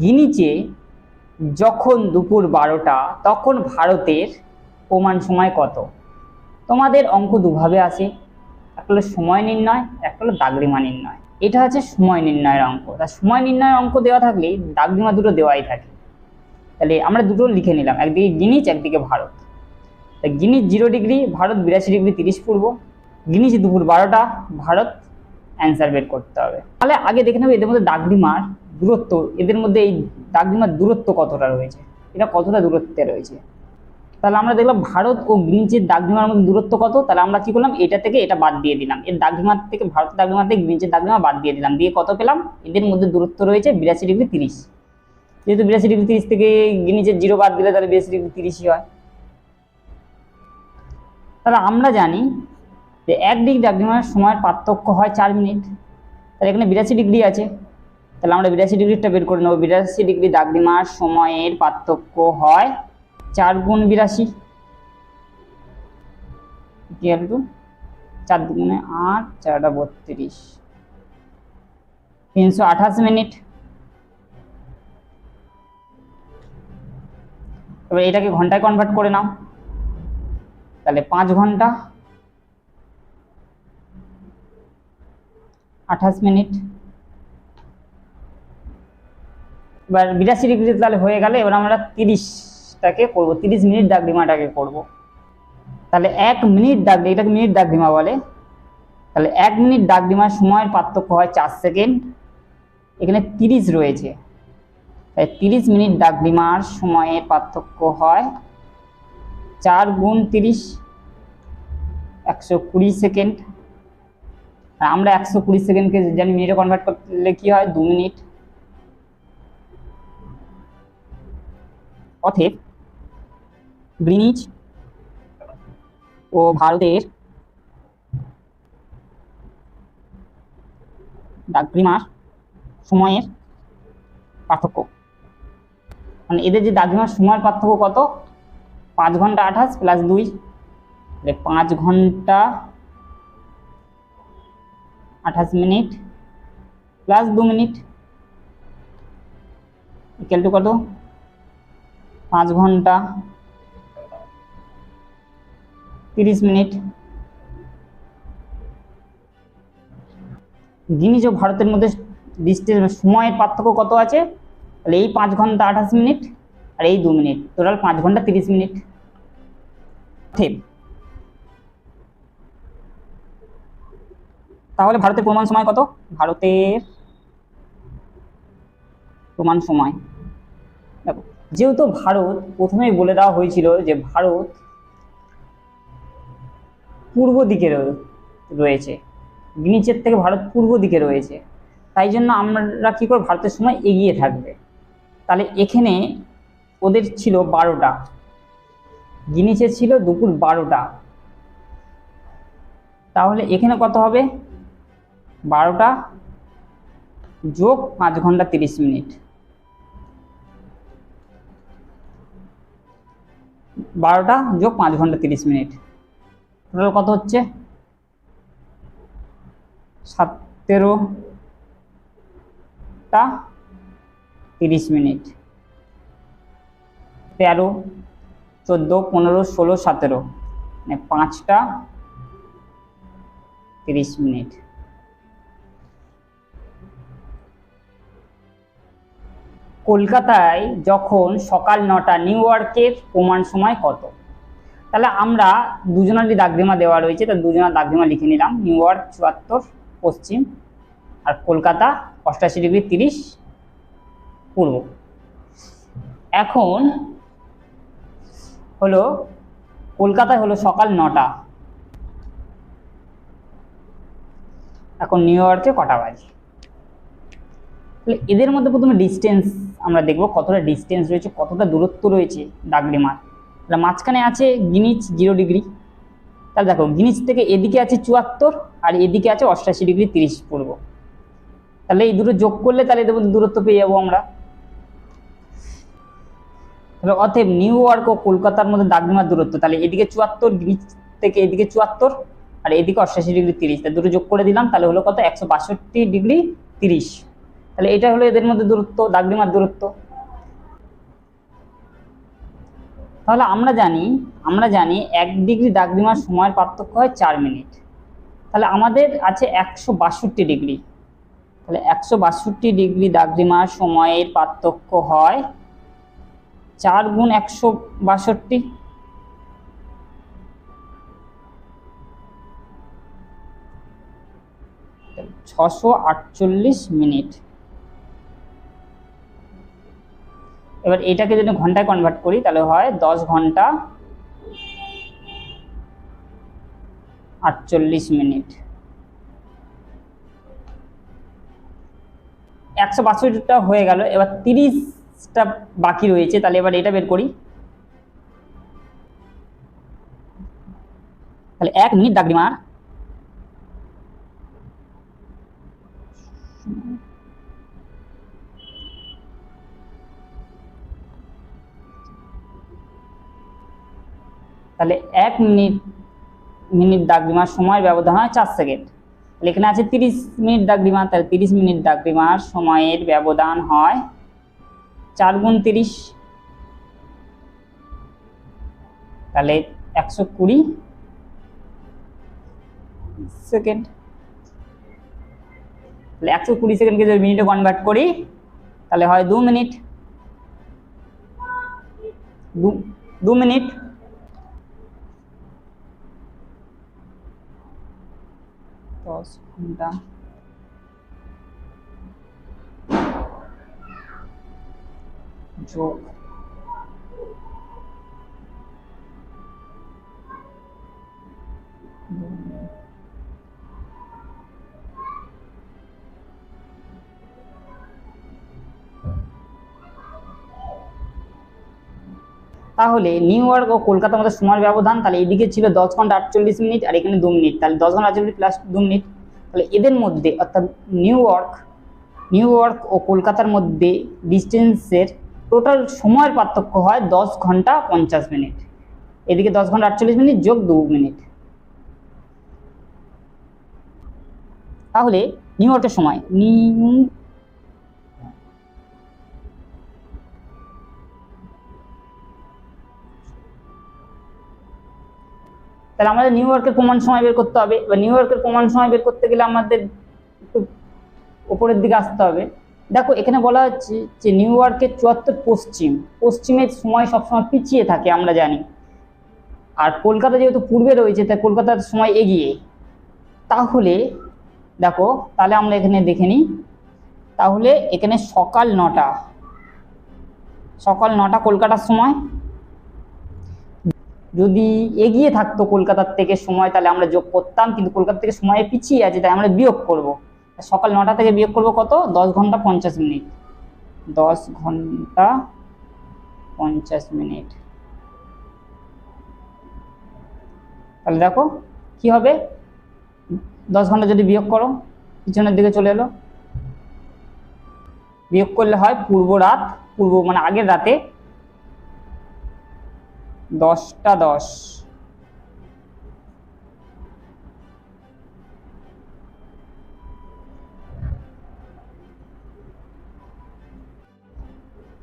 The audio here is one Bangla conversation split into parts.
গিনিচে যখন দুপুর বারোটা, তখন ভারতের প্রমাণ সময় কত? তোমাদের অঙ্ক দুভাবে আসে একটা হলো সময় নির্ণয় একটা হলো দাগরিমা নির্ণয়। এটা হচ্ছে সময় নির্ণয়ের অঙ্ক। তা সময় নির্ণয়ের অঙ্ক দেওয়া থাকলে দাগরিমা দুটো দেওয়াই থাকে। তাহলে আমরা দুটো লিখে নিলাম, একদিকে গিনিচ, একদিকে ভারত। তা গিনিচ জিরো ডিগ্রি, ভারত বিরাশি ডিগ্রি তিরিশ পূর্ব। গিনিচ দুপুর বারোটা, ভারত অ্যান্সার বের করতে হবে। তাহলে আগে দেখে নেব এদের মধ্যে দাগরিমার দূরত্ব, এদের মধ্যে এই দাগরিমার দূরত্ব কতটা রয়েছে? এটা কতটা দূরত্বে রয়েছে? তাহলে আমরা দেখলাম ভারত ও গ্রিনচের দাগরিমার মধ্যে দূরত্ব কত? তাহলে আমরা কি করলাম? এটা থেকে এটা বাদ দিয়ে দিলাম। এর দাগরিমার থেকে ভারতের দাগরিমার থেকে গ্রিনচের দাগরিমা বাদ দিয়ে দিলাম। দিয়ে কত পেলাম? এদের মধ্যে দূরত্ব রয়েছে বিরাশি ডিগ্রি তিরিশ। যেহেতু বিরাশি ডিগ্রি তিরিশ থেকে গ্রিনচের জিরো বাদ দিলে তাহলে বিরাশি ডিগ্রি তিরিশই হয়। তাহলে আমরা জানি যে এক ডিগ্রি দাগরিমার সময়ের পার্থক্য হয় চার মিনিট। তাহলে এখানে বিরাশি ডিগ্রি আছে। তাহলে আমরা বিরাশি ডিগ্রিটা বের করে নেব। বিরাশি ডিগ্রি দাগরিমার সময়ের পার্থক্য হয় চার গুণ বিরাশি। টু চার দুগুণে আট চারটা বত্রিশ। তিনশো আঠাশ মিনিট। এবার এটাকে ঘন্টায় কনভার্ট করে নাও। তাহলে পাঁচ ঘণ্টা। আঠাশ মিনিট। এবার বিরাশি ডিগ্রি তাহলে হয়ে গেলে এবার আমরা তিরিশটাকে করব। তিরিশ মিনিট দাগডিমাটাকে করব। তাহলে এক মিনিট দাগ এটাকে মিনিট দাগডিমা বলে। তাহলে এক মিনিট দাগডিমার সময়ের পার্থক্য হয় চার সেকেন্ড। এখানে তিরিশ রয়েছে। তাই তিরিশ মিনিট দাগডিমার সময়ের পার্থক্য হয় চার গুণ তিরিশ, একশো কুড়ি সেকেন্ড। আমরা একশো কুড়ি সেকেন্ডকে জানি মিনিটে কনভার্ট করলে কী হয়? দু মিনিট। অথেব গ্রিনিচ ও ভারতের দাগ্রিমার সময়ের পার্থক্য। মানে এদের যে দাগরিমার সময়ের পার্থক্য কত? পাঁচ ঘণ্টা আঠাশ প্লাস দুই পাঁচ ঘণ্টা আঠাশ মিনিট প্লাস দু মিনিট কত? পাঁচ ঘণ্টা, তিরিশ মিনিট। গিনিজ ও ভারতের মধ্যে ডিস্টেন্স সময়ের পার্থক্য কত আছে? তাহলে এই পাঁচ ঘণ্টা আঠাশ মিনিট আর এই দু মিনিট। টোটাল পাঁচ ঘণ্টা তিরিশ মিনিট। ঠিক তাহলে ভারতের প্রমাণ সময় কত? ভারতের প্রমাণ সময়। দেখো যেহেতু ভারত প্রথমেই বলে দেওয়া হয়েছিল যে ভারত পূর্ব দিকে রয়ে- রয়েছে। নিচের থেকে ভারত পূর্ব দিকে রয়েছে। তাই জন্য আমরা কী করে ভারতের সময় এগিয়ে থাকবে। তাহলে এখানে ওদের ছিল বারোটা। গিনিচের ছিল দুপুর বারোটা। তাহলে এখানে কত হবে? বারোটা যোগ পাঁচ ঘণ্টা তিরিশ মিনিট। বারোটা যোগ পাঁচ ঘণ্টা তিরিশ মিনিট। টোটাল কত হচ্ছে? সতেরোটা তিরিশ মিনিট। তেরো, চোদ্দ, পনেরো, ষোলো, সতেরো মানে পাঁচটা তিরিশ মিনিট। কলকাতায় যখন সকাল নটা নিউ ইয়র্কের প্রমাণ সময় কত? তাহলে আমরা দুজনেরই দাগরিমা দেওয়া রয়েছে তা দুজনার দাগরিমা লিখে নিলাম। নিউ ইয়র্ক, চুয়াত্তর, পশ্চিম আর কলকাতা অষ্টাশি ডিগ্রি তিরিশ পূর্ব। এখন হলো, কলকাতায় হলো সকাল নটা। এখন নিউ ইয়র্কে কটা বাজে? তাহলে এদের মধ্যে প্রথমে ডিস্টেন্স আমরা দেখব, কতটা ডিস্টেন্স রয়েছে, কতটা দূরত্ব রয়েছে দাগরিমার তাহলে মাঝখানে আছে গিনিচ জিরো ডিগ্রি তাহলে দেখো গিনিচ থেকে এদিকে আছে চুয়াত্তর আর এদিকে আছে অষ্টাশি ডিগ্রি তিরিশ পূর্ব। তাহলে এই দুটো যোগ করলে তাহলে এদের মধ্যে দূরত্ব পেয়ে যাব আমরা। তাহলে অতএব নিউ ইয়র্ক ও কলকাতার মধ্যে দাগরিমার দূরত্ব, তাহলে এদিকে চুয়াত্তর গিনিচ থেকে এদিকে চুয়াত্তর আর এদিকে অষ্টাশি ডিগ্রি তিরিশ। তাহলে দুটো যোগ করে দিলাম, তাহলে হলো কত? একশো বাষট্টি ডিগ্রি তিরিশ। তাহলে এটা হলো এদের মধ্যে দূরত্ব, দাগরিমার দূরত্ব। তাহলে আমরা জানি আমরা জানি এক ডিগ্রি দাগরিমার সময়ের পার্থক্য হয় চার মিনিট। তাহলে আমাদের আছে একশো বাষট্টি ডিগ্রি। তাহলে একশো বাষট্টি ডিগ্রি দাগরিমার সময়ের পার্থক্য হয় চার গুণ একশো বাষট্টি। ছশো আটচল্লিশ মিনিট। এবার এটাকে যদি ঘন্টায় কনভার্ট করি, তাহলে হয় দশ ঘণ্টা আটচল্লিশ মিনিট। একশো বাষট্টিটা হয়ে গেল, এবার তিরিশটা বাকি রয়েছে, তাহলে এবার এটা বের করি। তাহলে এক মিনিট দাগরিমার তাহলে এক মিনিট মিনিট দাগরিমার সময় ব্যবধান হয় চার সেকেন্ড। তাহলে এখানে আছে তিরিশ মিনিট দাগরিমা তাহলে তিরিশ মিনিট দাগরিমার সময়ের ব্যবধান হয় চার গুণ তিরিশ। তাহলে একশো কুড়ি সেকেন্ড। তাহলে একশো কুড়ি সেকেন্ডকে যদি মিনিটে কনভার্ট করি, তাহলে হয় দু মিনিট। দু মিনিট ঘণ্টা যোগ তাহলে নিউ ইয়র্ক ও কলকাতার মধ্যে সময়ের ব্যবধান, তাহলে এদিকে ছিল দশ ঘণ্টা আটচল্লিশ মিনিট আর এখানে দু মিনিট। তাহলে দশ ঘণ্টা আটচল্লিশ প্লাস দু মিনিট। তাহলে এদের মধ্যে, অর্থাৎ নিউ ইয়র্ক নিউ ইয়র্ক ও কলকাতার মধ্যে ডিস্টেন্সের টোটাল সময়ের পার্থক্য হয় দশ ঘণ্টা পঞ্চাশ মিনিট। এদিকে দশ ঘণ্টা আটচল্লিশ মিনিট যোগ দু মিনিট। তাহলে নিউ ইয়র্কের সময়, নিউ তাহলে আমাদের নিউ ইয়র্কের প্রমাণ সময় বের করতে হবে। এবার নিউ ইয়র্কের প্রমাণ সময় বের করতে গেলে আমাদের একটু উপরের দিকে আসতে হবে। দেখো, এখানে বলা হচ্ছে যে নিউ ইয়র্কের চুয়াত্তর পশ্চিম। পশ্চিমের সময় সবসময় পিছিয়ে থাকে, আমরা জানি। আর কলকাতা যেহেতু পূর্বে রয়েছে, তাই কলকাতার সময় এগিয়ে। তাহলে, দেখো, তাহলে আমরা এখানে দেখে নিই। তাহলে এখানে সকাল নটা। সকাল নটা কলকাতার সময়। যদি এগিয়ে থাকতো কলকাতার থেকে সময়, তাহলে আমরা যোগ করতাম, কিন্তু কলকাতা থেকে সময় পিছিয়ে আছে, তাই আমরা বিয়োগ করব। সকাল নটা থেকে বিয়োগ করব কত? দশ ঘণ্টা পঞ্চাশ মিনিট। দশ ঘণ্টা পঞ্চাশ মিনিট। তাহলে দেখো, কি হবে? দশ ঘণ্টা যদি বিয়োগ করো, পিছনের দিকে চলে এলো। বিয়োগ করলে হয় পূর্ব রাত, পূর্ব মানে আগের রাতে দশটা দশ।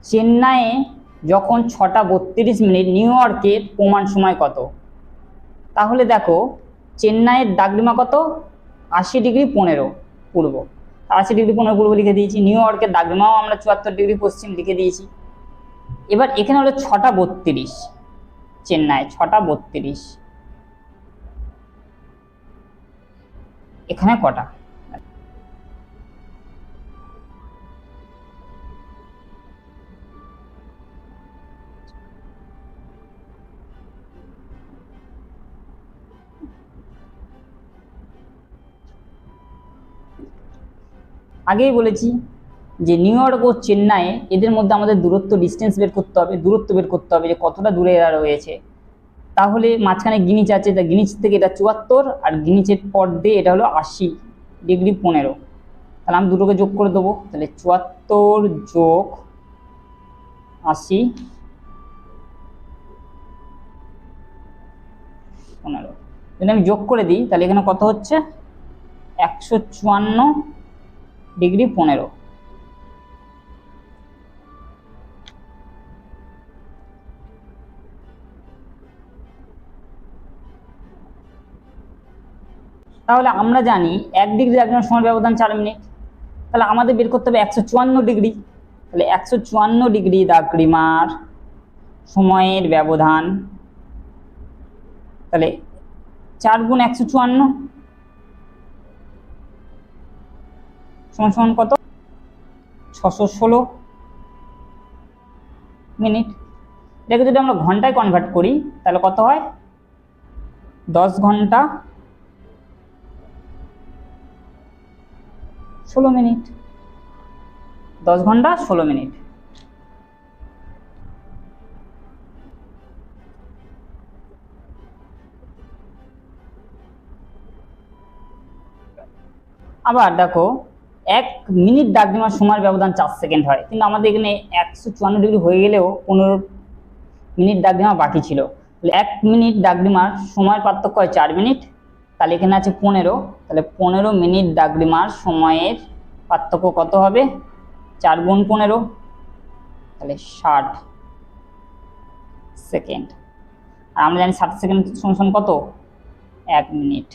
চেন্নাইয়ে যখন ছটা বত্রিশ মিনিট, নিউ ইয়র্কের প্রমাণ সময় কত? তাহলে দেখো, চেন্নাইয়ের দাগরিমা কত? আশি ডিগ্রি পনেরো পূর্ব। আশি ডিগ্রি পনেরো পূর্ব লিখে দিয়েছি, নিউ ইয়র্কের দাগরিমাও আমরা চুয়াত্তর ডিগ্রি পশ্চিম লিখে দিয়েছি। এবার এখানে হলো ছটা বত্রিশ। চেন্নাই ছটা বত্রিশ। এখানে কটা? আগেই বলেছি। যে নিউ ইয়র্ক ও চেন্নাই এদের মধ্যে আমাদের দূরত্ব ডিস্টেন্স বের করতে হবে, দূরত্ব বের করতে হবে যে কতটা দূরে এরা রয়েছে। তাহলে মাঝখানে গিনিচ আছে, তা গিনিচ থেকে এটা চুয়াত্তর আর গিনিচের পর দিয়ে এটা হলো আশি ডিগ্রি পনেরো। তাহলে আমি দুটোকে যোগ করে দেবো, তাহলে চুয়াত্তর যোগ আশি পনেরো। যদি আমি যোগ করে দিই, তাহলে এখানে কত হচ্ছে? একশো চুয়ান্ন ডিগ্রি পনেরো। তাহলে আমরা জানি এক ডিগ্রি দ্রাঘিমার সময় ব্যবধান চার মিনিট, তাহলে আমাদের বের করতে হবে একশো চুয়ান্ন ডিগ্রি। তাহলে একশো চুয়ান্ন ডিগ্রি দ্রাঘিমার সময়ের ব্যবধান, তাহলে চার গুণ একশো চুয়ান্ন সমান কত? ছশো ষোলো মিনিট। এটাকে যদি আমরা ঘন্টায় কনভার্ট করি, তাহলে কত হয়? দশ ঘণ্টা ষোলো মিনিট। দশ ঘণ্টা, ষোলো মিনিট। আবার দেখো, এক মিনিট দাগডিমার সময়ের ব্যবধান চার সেকেন্ড হয়। কিন্তু আমাদের এখানে একশো চুয়ান্ন ডিগ্রি হয়ে গেলেও পনেরো মিনিট দাগডিমা বাকি ছিল। এক মিনিট দাগডিমার সময়ের পার্থক্য হয় চার মিনিট। তাহলে এখানে আছে পনেরো। তাহলে পনেরো মিনিট দাগডিমার সময়ের পার্থক্য কত হবে? চার গুণ পনেরো, তাহলে ষাট সেকেন্ড। আর আমরা জানি ষাট সেকেন্ড সমান কত? এক মিনিট।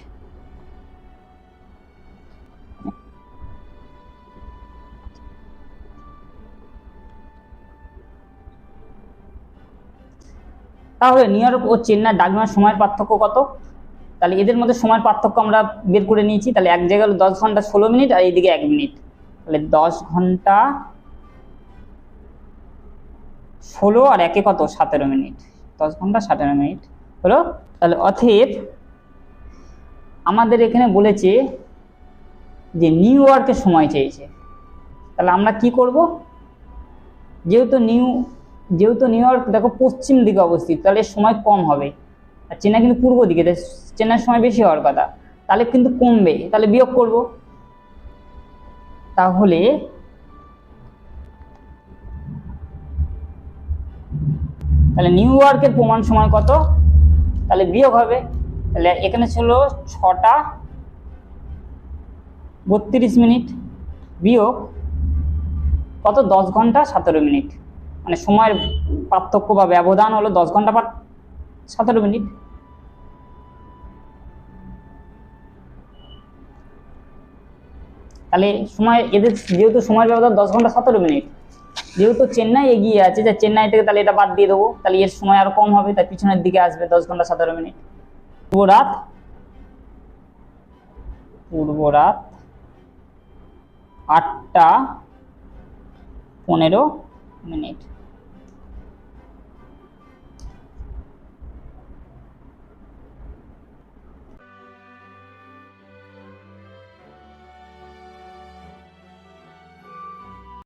তাহলে নিউ ইয়র্ক ও চেন্নাই ডাকমার সময়ের পার্থক্য কত? তাহলে এদের মধ্যে সময়ের পার্থক্য আমরা বের করে নিয়েছি। তাহলে এক জায়গায় হলো দশ ঘণ্টা ষোলো মিনিট আর এইদিকে এক মিনিট। তাহলে দশ ঘণ্টা ষোলো আর একে কত? সতেরো মিনিট। দশ ঘণ্টা সতেরো মিনিট হলো। তাহলে অথেব আমাদের এখানে বলেছে যে নিউ ইয়র্কে সময় চেয়েছে। তাহলে আমরা কি করব? যেহেতু নিউ যেহেতু নিউ ইয়র্ক, দেখো পশ্চিম দিকে অবস্থিত, তাহলে সময় কম হবে। আর চেন্নাই কিন্তু পূর্ব দিকে চেন্নাইয়ের সময় বেশি হওয়ার কথা। তাহলে কিন্তু কমবে। তাহলে বিয়োগ করব। তাহলে তাহলে নিউ ইয়র্কের প্রমাণ সময় কত? তাহলে বিয়োগ হবে। তাহলে এখানে ছিল ছটা বত্রিশ মিনিট বিয়োগ। কত? দশ ঘণ্টা সতেরো মিনিট। মানে সময়ের পার্থক্য বা ব্যবধান হলো দশ ঘণ্টা সতেরো মিনিট। তাহলে সময়, এদের যেহেতু সময় ব্যবধান দশ ঘণ্টা সতেরো মিনিট, যেহেতু চেন্নাই এগিয়ে আছে যে চেন্নাই থেকে তাহলে এটা বাদ দিয়ে দেবো। তাহলে এর সময় আরও কম হবে তার পিছনের দিকে আসবে দশ ঘণ্টা সতেরো মিনিট। পূর্ব রাত। পূর্ব রাত। আটটা পনেরো মিনিট।